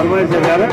పరమేశ్వర్ గారు